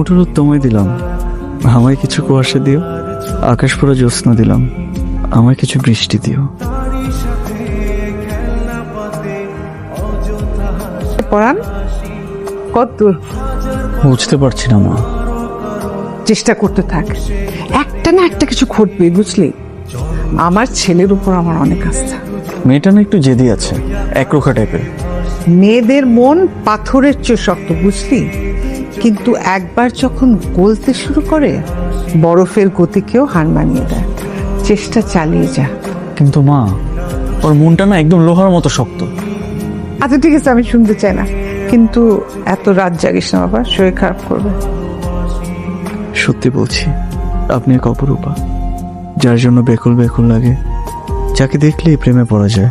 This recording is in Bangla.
ওটারও তোমায় দিলাম। আমায় কিছু কুয়াশা দিও আকাশ পুরো জ্যোৎস্না দিলাম। আমায় কিছু বৃষ্টি দিও। পড়ান কত বুঝতে পারছি না মা। চেষ্টা করতে থাক। একটা না একটা কিছু ঘটবে বুঝলি? আমার ছেলের উপর আমার অনেক আস্থা। মেয়েটা না একটু জেদি আছে একরোখা টাইপের মেয়েদের মন পাথরের চেয়ে শক্ত বুঝলি? কিন্তু একবার যখন গলতে শুরু করে বরফের গতিকেও হার মানিয়ে দেয়। চেষ্টা চালিয়ে যা। কিন্তু মা ওর মনটা না একদম লোহার মতো শক্ত। আচ্ছা ঠিক আছে আমি শুনতে চাই না। কিন্তু এত রাত জাগিস না বাবা শরীর খারাপ করবে। সত্যি বলছি আপনি এক অপরূপা যার জন্য বেকুল বেকুল লাগে। যাকে দেখলেই প্রেমে পড়া যায়।